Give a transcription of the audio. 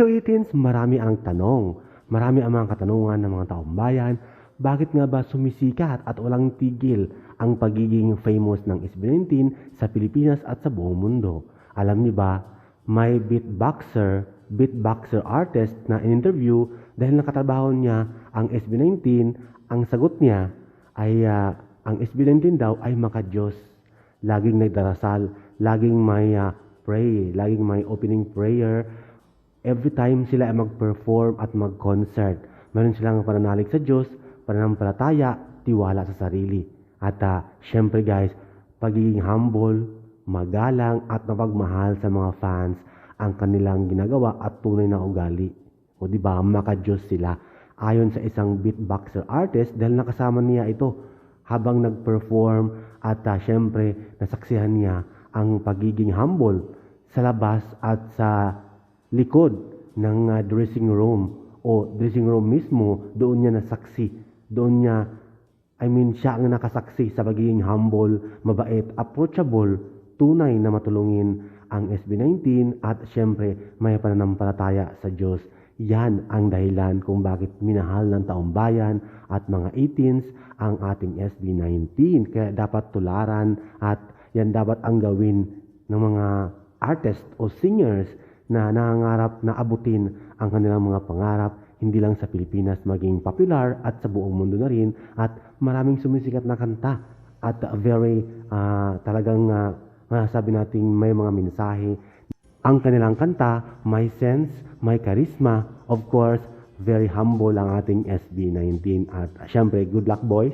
netizens, marami ang tanong. Marami ang mga katanungan ng mga taong bayan. Bakit nga ba sumisikat at walang tigil ang pagiging famous ng SB19 sa Pilipinas at sa buong mundo? Alam niyo ba, may beatboxer, beatboxer artist na in-interview dahil nakatrabaho niya ang SB19, ang sagot niya ay ah, ang SB19 daw ay makadiyos. Laging nagdarasal, laging may ah, pray, laging may opening prayer. Every time sila ay mag-perform at mag-concert, meron silang pananalig sa Diyos, pananampalataya, tiwala sa sarili. At ah, syempre guys, pagiging humble, magalang at mapagmahal sa mga fans ang kanilang ginagawa at tunay na ugali. O di ba, makadiyos sila. Ayon sa isang beatboxer artist dahil nakasama niya ito habang nag-perform at ah, syempre nasaksihan niya ang pagiging humble sa labas at sa likod ng ah, dressing room o dressing room mismo doon niya nasaksi doon niya I mean siya ang nakasaksi sa pagiging humble mabait approachable tunay na matulungin ang SB19 at syempre may pananampalataya sa Diyos yan ang dahilan kung bakit minahal ng taong bayan at mga 18s ang ating SB19. Kaya dapat tularan at yan dapat ang gawin ng mga artist o singers na nangangarap na abutin ang kanilang mga pangarap hindi lang sa Pilipinas maging popular at sa buong mundo na rin at maraming sumisikat na kanta at very ah, talagang uh, masasabi nating may mga mensahe ang kanilang kanta, may sense, may charisma. Of course, very humble ang ating SB19. At syempre, good luck boys.